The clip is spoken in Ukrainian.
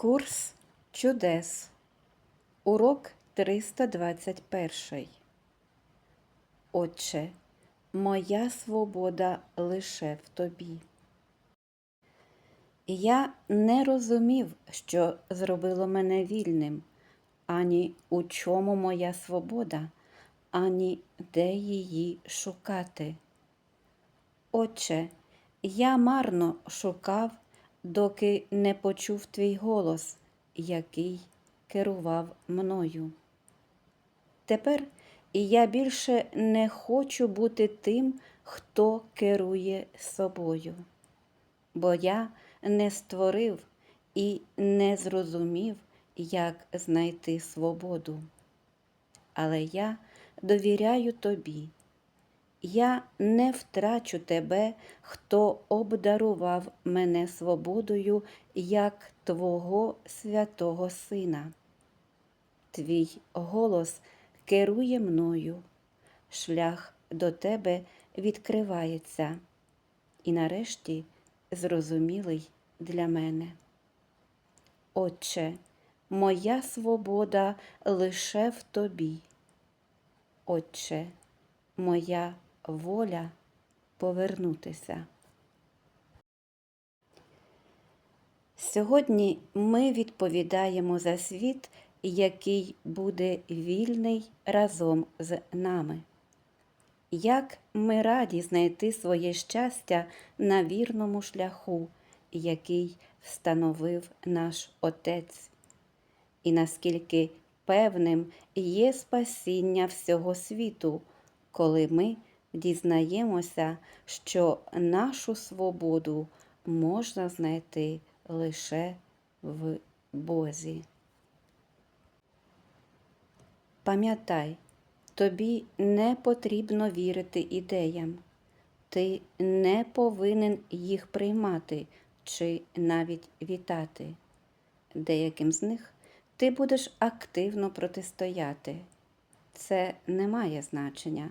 Курс чудес. Урок 321. Отче, моя свобода лише в тобі. Я не розумів, що зробило мене вільним, ані у чому моя свобода, ані де її шукати. Отче, я марно шукав, доки не почув твій голос, який керував мною. Тепер я більше не хочу бути тим, хто керує собою, бо я не створив і не зрозумів, як знайти свободу. Але я довіряю тобі. Я не втрачу тебе, хто обдарував мене свободою як Твого святого Сина. Твій голос керує мною, шлях до тебе відкривається, і нарешті зрозумілий для мене. Отче, моя свобода лише в тобі. Отче, моя воля повернутися. Сьогодні ми відповідаємо за світ, який буде вільний разом з нами. Як ми раді знайти своє щастя на вірному шляху, який встановив наш Отець, і наскільки певним є спасіння всього світу, коли ми дізнаємося, що нашу свободу можна знайти лише в Бозі. Пам'ятай, тобі не потрібно вірити ідеям, ти не повинен їх приймати чи навіть вітати. Деяким з них ти будеш активно протистояти. Це не має значення